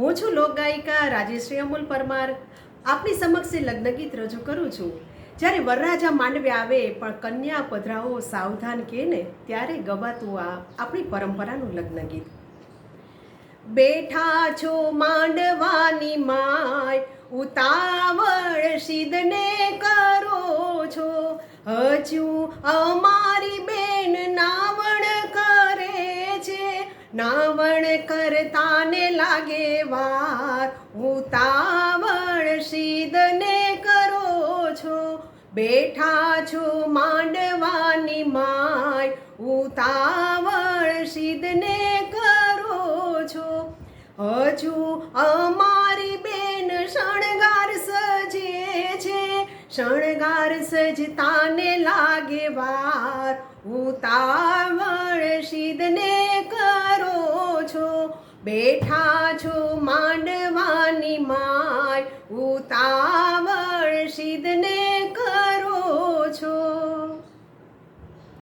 હું છું લોકગાયિકા રાજેશ્રી અમૂલ પરમાર. આપની સમક્ષ લગ્ન ગીત રજૂ કરું છું. જ્યારે વરરાજા માંડવે આવે પણ કન્યા પધરાઓ સાવધાન કે ને, ત્યારે ગવાતું આ આપણી પરંપરાનું લગ્ન ગીત. બેઠા છો માંડવાની માય, ઉતાવળ સિદ્ધને કરો છો. હજુ અમારી નાવણ કરતાને લાગે વાર. ઉતાવળ સિદ્ધને કરો છો. બેઠા છો માંડવાની માય. ઉતાવળ સિદ્ધને કરો છો. હજુ અમારી બેન શણગાર સજે છે. શણગાર સજતાને લાગે વાર. ઉતાવળ બેઠા છો માંડવાની માય સિદ્ધને